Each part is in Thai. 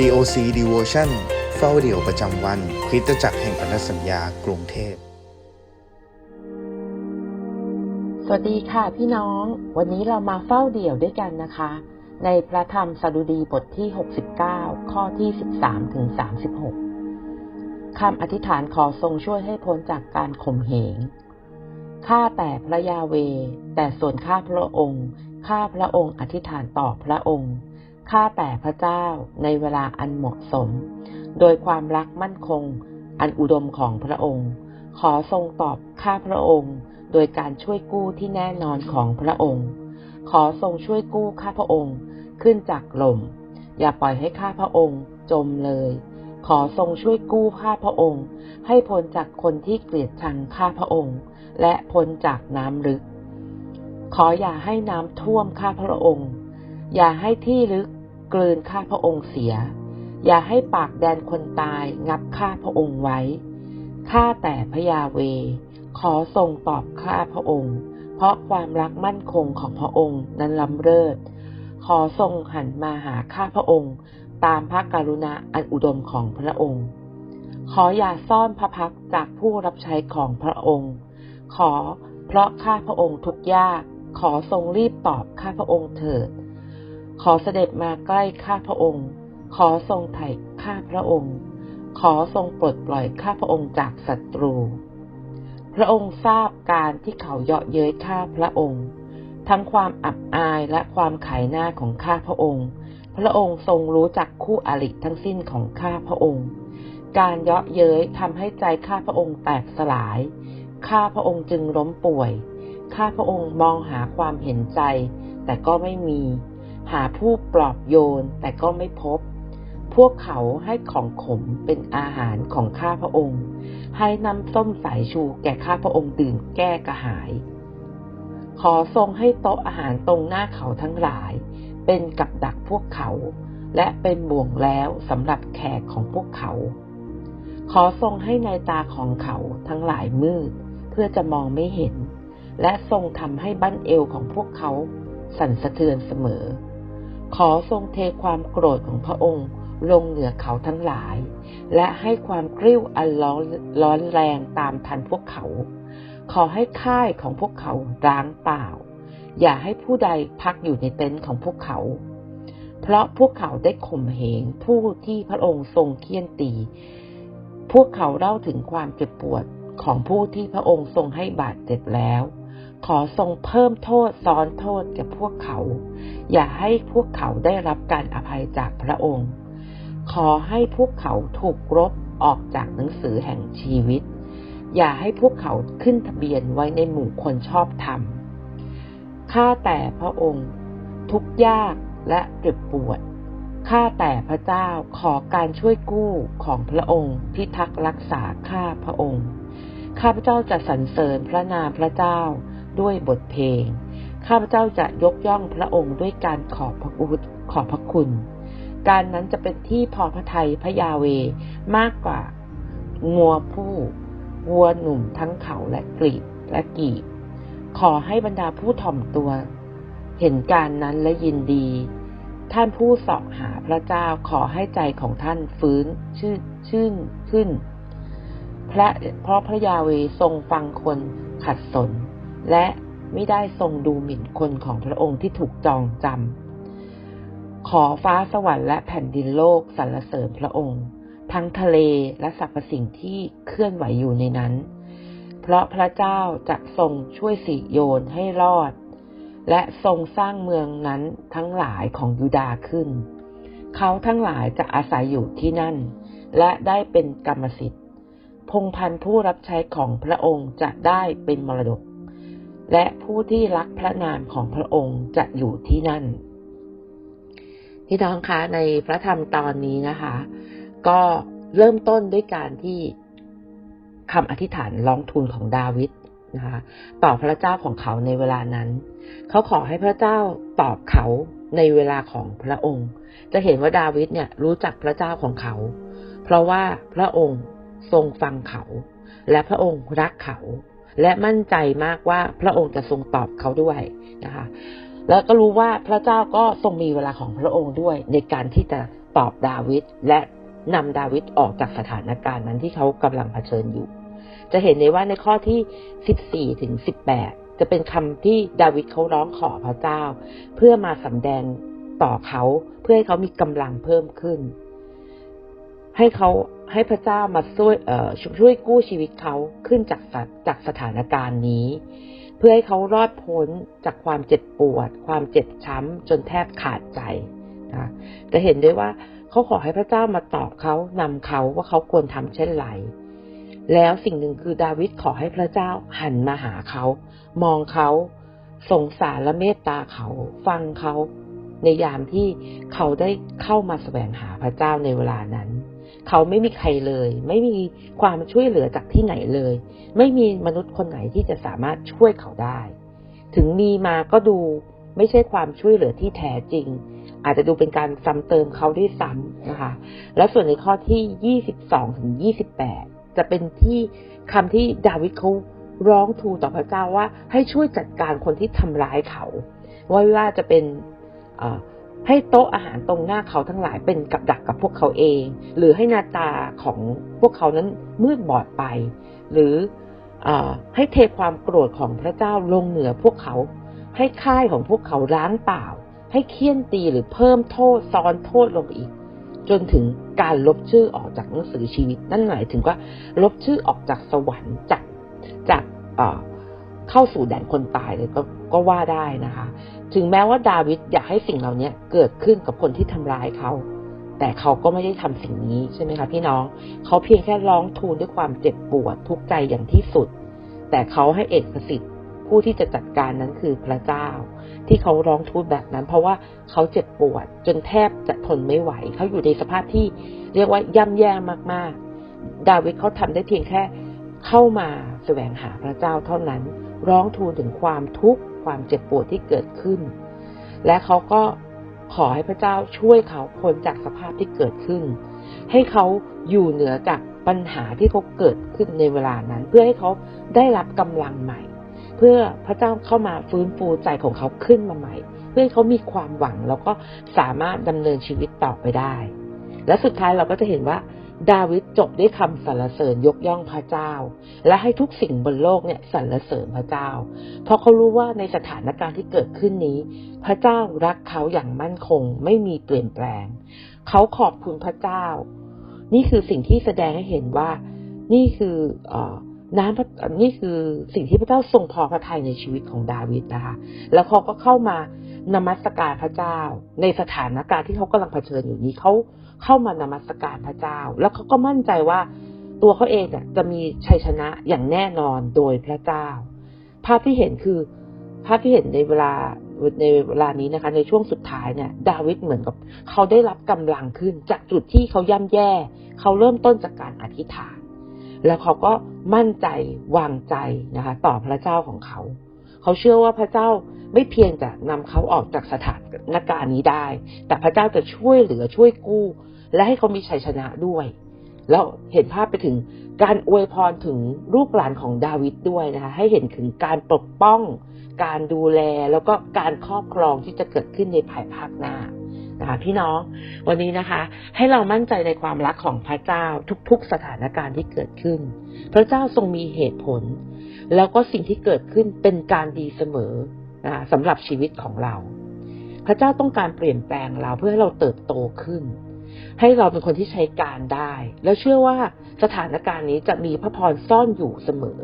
COC Devotion เฝ้าเดี่ยวประจำวัน คริสตจักรแห่งพันธสัญญากรุงเทพ สวัสดีค่ะพี่น้อง วันนี้เรามาเฝ้าเดี่ยวด้วยกันนะคะ ในพระธรรมสดุดีบทที่ 69 ข้อที่ 13ถึง36คำอธิษฐานขอทรงช่วยให้พ้นจากการข่มเหงข้าแต่พระยาเว แต่ส่วนข้าพระองค์ ข้าพระองค์อธิษฐานต่อพระองค์ ข้าแต่พระเจ้าในเวลาอันเหมาะสม โดยความรักมั่นคง อันอุดมของพระองค์ ขอทรงตอบข้าพระองค์ โดยการช่วยกู้ที่แน่นอนของพระองค์ ขอทรงช่วยกู้ข้าพระองค์ขึ้นจากลมอย่าปล่อยให้ข้าพระองค์จมเลย ขอทรงช่วยกู้ข้าพระองค์ ให้พ้นจากคนที่เกลียดชังข้าพระองค์ และพ้นจากน้ำลึก ขออย่าให้น้ำท่วมข้าพระองค์ อย่าให้ที่ลึก กลืนข้าพระองค์เสีย อย่าให้ปากแดนคนตายงับข้าพระองค์ไว้ ข้าแต่พระยาเว ขอทรงตอบข้าพระองค์ เพราะความรักมั่นคงของพระองค์นั้นล้ำเลิศ ขอทรงหันมาหาข้าพระองค์ ตามพระกรุณาอันอุดมของพระองค์ ขออย่าซ่อนพระพักจากผู้รับใช้ของพระองค์ ขอเพราะข้าพระองค์ทุกยาก ขอทรงรีบตอบข้าพระองค์เถิด ขอเสด็จมาใกล้ข้าพระองค์ ขอทรงไถ่ข้าพระองค์ ขอทรงปลดปล่อยข้าพระองค์จากศัตรู พระองค์ทราบการที่เขาเยาะเย้ยข้าพระองค์ ทั้งความอับอายและความขายหน้าของข้าพระองค์ พระองค์ทรงรู้จักคู่อริทั้งสิ้นของข้าพระองค์ การเยาะเย้ยทำให้ใจข้าพระองค์แตกสลาย ข้าพระองค์จึงล้มป่วย ข้าพระองค์มองหาความเห็นใจ แต่ก็ไม่มี หาผู้ปลอบโยนแต่ก็ไม่พบ พวกเขาให้ของขมเป็นอาหารของข้าพระองค์ ให้น้ำส้มสายชูแก่ข้าพระองค์ดื่มแก้กระหาย ขอทรงให้โต๊ะอาหารตรงหน้าเขาทั้งหลาย เป็นกับดักพวกเขา และเป็นบ่วงแล้วสำหรับแขกของพวกเขา ขอทรงให้ในตาของเขาทั้งหลายมืด เพื่อจะมองไม่เห็น และทรงทำให้บั้นเอวของพวกเขาสั่นสะเทือนเสมอ ขอทรงเทความโกรธของพระองค์ลงเหนือเขาทั้งหลาย และให้ความกริ้วอันร้อนแรงตามทันพวกเขา ขอให้ค่ายของพวกเขาร้างเปล่า อย่าให้ผู้ใดพักอยู่ในเต็นท์ของพวกเขา เพราะพวกเขาได้ข่มเหงผู้ที่พระองค์ทรงเคี่ยนตี พวกเขาเล่าถึงความเจ็บปวดของผู้ที่พระองค์ทรงให้บาดเจ็บแล้ว ขอทรงเพิ่มโทษซ้อนโทษแก่พวกเขา อย่าให้พวกเขาได้รับการอภัยจากพระองค์ ขอให้พวกเขาถูกรบออกจากหนังสือแห่งชีวิต อย่าให้พวกเขาขึ้นทะเบียนไว้ในหมู่คนชอบธรรมข้าแต่พระองค์ ทุกยากและเจ็บปวดข้าแต่พระเจ้าขอการช่วยกู้ของพระองค์ พิทักษ์รักษาข้าพระองค์ ข้าพระเจ้าจะสรรเสริญพระนามพระเจ้า ด้วยบทเพลง ข้าพเจ้าจะยกย่องพระองค์ด้วยการขอบพระคุณขอบพระคุณ การนั้นจะเป็นที่พอพระทัยพระยาเวมากกว่างัวผู้วัวหนุ่มทั้งเขาและกรีบและกีบขอให้บรรดาผู้ถ่อมตัว เห็นการนั้นและยินดี ท่านผู้สาะหาพระเจ้าขอให้ใจของท่านฟื้นชื่นชื่นขึ้นพระเพราะพระยาเวทรงฟังคนขัดสน และไม่ได้ทรงดูหมิ่นคนของพระองค์ที่ถูกจองจำ ขอฟ้าสวรรค์และแผ่นดินโลกสรรเสริญพระองค์ ทั้งทะเลและสรรพสิ่งที่เคลื่อนไหวอยู่ในนั้น เพราะพระเจ้าจะทรงช่วยสิโยนให้รอด และทรงสร้างเมืองนั้นทั้งหลายของยูดาห์ขึ้น เขาทั้งหลายจะอาศัยอยู่ที่นั่น และได้เป็นกรรมสิทธิ์พงพันธุ์ผู้รับใช้ของพระองค์จะได้เป็นมรดก และผู้ที่รักพระนามของพระองค์จะอยู่ที่นั่น พี่น้องคะในพระธรรมตอนนี้นะคะ ก็เริ่มต้นด้วยการที่คำอธิษฐานร้องทูลของดาวิดนะคะต่อพระเจ้าของเขาในเวลานั้น เขาขอให้พระเจ้าตอบเขาในเวลาของพระองค์ จะเห็นว่าดาวิดเนี่ยรู้จักพระเจ้าของเขา เพราะว่าพระองค์ทรงฟังเขา และพระองค์รักเขา และมั่นใจมากว่าพระองค์จะทรงตอบเขาด้วยนะคะ แล้วก็รู้ว่าพระเจ้าก็ทรงมีเวลาของพระองค์ด้วย ในการที่จะตอบดาวิดและนำดาวิดออกจากสถานการณ์นั้นที่เขากำลังเผชิญอยู่ จะเห็นได้ว่าในข้อที่ 14 ถึง 18 จะเป็นคำที่ดาวิดเขาร้องขอพระเจ้า เพื่อมาสำแดงต่อเขาเพื่อให้เขามีกำลังเพิ่มขึ้น ให้เขาให้พระเจ้ามาช่วยช่วยกู้ชีวิตเขาขึ้นจากจากสถานการณ์นี้ เพื่อให้เขารอดพ้นจากความเจ็บปวด ความเจ็บช้ำจนแทบขาดใจนะจะเห็นได้ว่าเขาขอให้พระเจ้ามาตอบเขานำเขาว่าเขาควรทำเช่นไรแล้วสิ่งหนึ่งคือดาวิดขอให้พระเจ้าหันมาหาเขา มองเขาสงสารและเมตตาเขา ฟังเขา ในยามที่เขาได้เข้ามาแสวงหาพระเจ้าในเวลานั้น เขาไม่มีใครเลย ไม่มีความช่วยเหลือจากที่ไหนเลย ไม่มีมนุษย์คนไหนที่จะสามารถช่วยเขาได้ ถึงมีมาก็ดูไม่ใช่ความช่วยเหลือที่แท้จริง อาจจะดูเป็นการซ้ำเติมเขาด้วยซ้ำนะคะ แล้วส่วนในข้อที่ 22 ถึง 28 จะเป็นที่คำที่ดาวิดเขาร้องทูลต่อพระเจ้าว่าให้ช่วยจัดการคนที่ทำร้ายเขา ว่าไม่ว่าจะเป็นอ่อ ให้โต๊ะอาหารตรงหน้าเขาทั้งหลายเป็นกับดักกับพวกเขาเอง หรือให้หนาตาของพวกเขานั้นมืดบอดไป หรืออให้เทความโกรธของพระเจ้าลงเหนือพวกเขา ให้ค่ายของพวกเขาล้างเปล่า ให้เคี่ยนตีหรือเพิ่มโทษซ้อนโทษลงไปอีก จนถึงการลบชื่อออกจากหนังสือชีวิต นั่นหมายถึงว่า ลบชื่อออกจากสวรรค์จากจากเข้าสู่แดนคนตายเลยก็ ก็ว่าได้นะคะ ถึงแม้ว่าดาวิดอยากให้สิ่งเหล่านี้เกิดขึ้นกับคนที่ทำร้ายเขา แต่เขาก็ไม่ได้ทำสิ่งนี้ใช่ไหมคะพี่น้อง เขาเพียงแค่ร้องทูลด้วยความเจ็บปวดทุกข์ใจอย่างที่สุด แต่เขาให้เอกสิทธิ์ผู้ที่จะจัดการนั้นคือพระเจ้า ที่เขาร้องทูลแบบนั้น เพราะว่าเขาเจ็บปวด จนแทบจะทนไม่ไหว เขาอยู่ในสภาพที่เรียกว่าย่ำแย่มากๆ ดาวิดเขาทำได้เพียงแค่เข้ามาแสวงหาพระเจ้าเท่านั้น ร้องทูลถึงความทุกข์ ความเจ็บปวดที่เกิดขึ้น และเขาก็ขอให้พระเจ้าช่วยเขาพ้นจากสภาพที่เกิดขึ้น ให้เขาอยู่เหนือจากปัญหาที่เขาเกิดขึ้นในเวลานั้น เพื่อให้เขาได้รับกำลังใหม่ เพื่อพระเจ้าเข้ามาฟื้นฟูใจของเขาขึ้นมาใหม่ เพื่อให้เขามีความหวังแล้วก็สามารถดำเนินชีวิตต่อไปได้ และสุดท้ายเราก็จะเห็นว่า ดาวิดจบด้วยคำสรรเสริญยกย่องพระเจ้า และให้ทุกสิ่งบนโลกเนี่ยสรรเสริญพระเจ้า เพราะเขารู้ว่าในสถานการณ์ที่เกิดขึ้นนี้ พระเจ้ารักเขาอย่างมั่นคง ไม่มีเปลี่ยนแปลง เขาขอบคุณพระเจ้า นี่คือสิ่งที่แสดงให้เห็นว่า นี่คืออน้ำนี่คือสิ่งที่พระเจ้าทรงพอพระทัยในชีวิตของดาวิดนะคะ แล้วเขาก็เข้ามา นมัสการพระเจ้า ในสถานการณ์ที่เขากำลังเผชิญอยู่นี้เขาเข้ามานมัสการพระเจ้า แล้วเขาก็มั่นใจว่าตัวเขาเองเนี่ยจะมีชัยชนะอย่างแน่นอนโดยพระเจ้า ภาพที่เห็นคือภาพที่เห็นในเวลาในเวลานี้นะคะ ในช่วงสุดท้ายเนี่ย ดาวิดเหมือนกับ เขาได้รับกำลังขึ้นจากจุดที่เขาย่ำแย่ เขาเริ่มต้นจากการอธิษฐาน แล้วเขาก็มั่นใจวางใจนะคะ ต่อพระเจ้าของเขา เขาเชื่อว่าพระเจ้าไม่เพียงจะนำเขาออกจากสถานการณ์นี้ได้ แต่พระเจ้าจะช่วยเหลือช่วยกู้ และให้เขามีชัยชนะด้วย แล้วเห็นภาพไปถึงการอวยพรถึงลูกหลานของดาวิดด้วยนะคะ ให้เห็นถึงการปกป้อง การดูแลแล้วก็การครอบครองที่จะเกิดขึ้นในภายภาคหน้านะคะพี่น้องวันนี้นะคะ ให้เรามั่นใจในความรักของพระเจ้าทุกๆสถานการณ์ที่เกิดขึ้น พระเจ้าทรงมีเหตุผล แล้วก็สิ่งที่เกิดขึ้นเป็นการดีเสมอนะสำหรับชีวิตของเรา พระเจ้าต้องการเปลี่ยนแปลงเราเพื่อให้เราเติบโตขึ้น ให้เราเป็นคนที่ใช้การได้ แล้วเชื่อว่าสถานการณ์นี้จะมีพระพรซ่อนอยู่เสมอ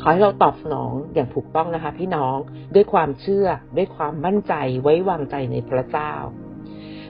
ขอให้เราตอบสนองอย่างถูกต้องนะคะ พี่น้องด้วยความเชื่อด้วยความมั่นใจไว้วางใจในพระเจ้า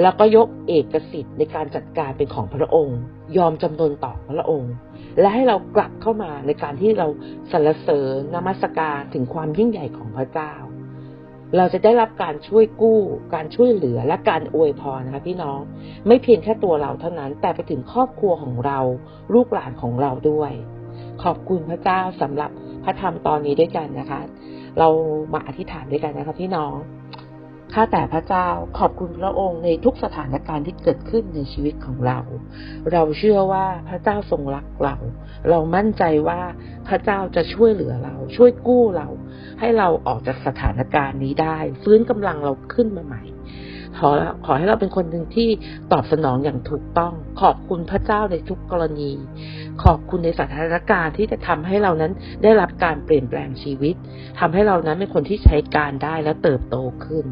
แล้วก็ยกเอกสิทธิ์ในการจัดการเป็นของพระองค์ ยอมจำนนต่อพระองค์ และให้เรากลับเข้ามาในการที่เราสรรเสริญนมัสการถึงความยิ่งใหญ่ของพระเจ้า เราจะได้รับการช่วยกู้ การช่วยเหลือและการอวยพรนะคะพี่น้อง ไม่เพียงแค่ตัวเราเท่านั้น แต่ไปถึงครอบครัวของเรา ลูกหลานของเราด้วย ขอบคุณพระเจ้าสำหรับพระธรรมตอนนี้ด้วยกันนะคะ เรามาอธิษฐานด้วยกันนะคะพี่น้อง ข้าแต่พระเจ้าขอบคุณพระองค์ในทุกสถานการณ์ที่เกิดขึ้นในชีวิตของเรา เราเชื่อว่าพระเจ้าทรงรักเรา เรามั่นใจว่าพระเจ้าจะช่วยเหลือเรา ช่วยกู้เรา ให้เราออกจากสถานการณ์นี้ได้ ฟื้นกำลังเราขึ้นมาใหม่ ขอขอให้เราเป็นคนหนึ่งที่ตอบสนองอย่างถูกต้อง ขอบคุณพระเจ้าในทุกกรณี ขอบคุณในสถานการณ์ที่จะทำให้เรานั้นได้รับการเปลี่ยนแปลงชีวิตทำให้เรานั้นเป็นคนที่ใช้การได้และเติบโตขึ้น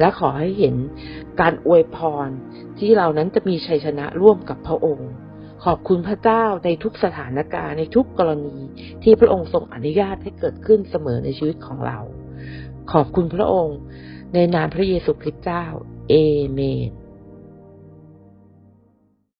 และขอให้เห็นการอวยพรที่เรานั้นจะมีชัยชนะร่วมกับพระองค์ขอบคุณพระเจ้าในทุกสถานการณ์ในทุกกรณีที่พระองค์ทรงอนุญาตให้เกิดขึ้นเสมอในชีวิตของเรา ขอบคุณพระองค์ในนามพระเยซูคริสต์เจ้า เอเมน